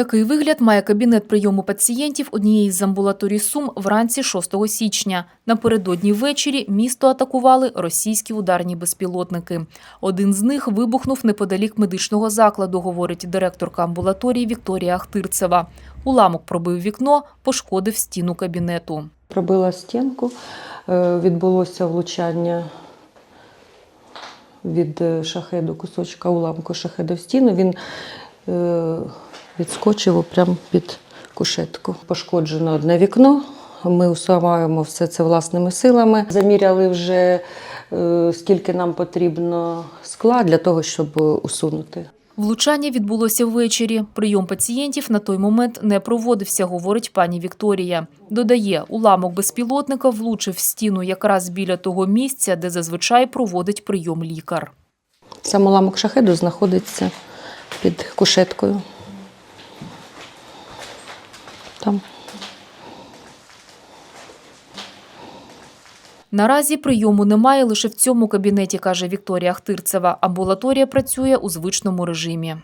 Такий вигляд має кабінет прийому пацієнтів однієї з амбулаторій Сум вранці 6 січня. Напередодні ввечері місто атакували російські ударні безпілотники. Один з них вибухнув неподалік медичного закладу, говорить директорка амбулаторії Вікторія Ахтирцева. Уламок пробив вікно, пошкодив стіну кабінету. Пробила стінку, е, відбулося влучання від е, шахеду, кусочка уламку шахеду в стіну. Він відскочив прямо під кушетку. Пошкоджено одне вікно. Ми усуваємо все це власними силами. Заміряли вже е, скільки нам потрібно скла для того, щоб усунути. Влучання відбулося ввечері. Прийом пацієнтів на той момент не проводився, говорить пані Вікторія. Додає, уламок безпілотника влучив в стіну якраз біля того місця, де зазвичай проводить прийом лікар. Сам уламок шахеду знаходиться під кушеткою. Там. Наразі прийому немає лише в цьому кабінеті, каже Вікторія Ахтирцева. Амбулаторія працює у звичному режимі.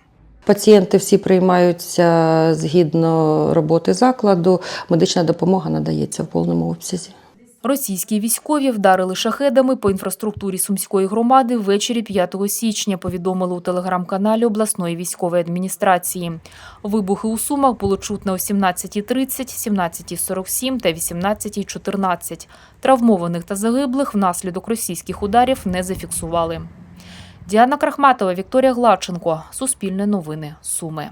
Пацієнти всі приймаються згідно роботи закладу. Медична допомога надається в повному обсязі. Російські військові вдарили шахедами по інфраструктурі Сумської громади ввечері 5 січня, повідомили у телеграм-каналі обласної військової адміністрації. Вибухи у Сумах було чутно о 17.30, 17.47 та 18.14. Травмованих та загиблих внаслідок російських ударів не зафіксували. Діана Крахматова, Вікторія Гладченко. Суспільне новини. Суми.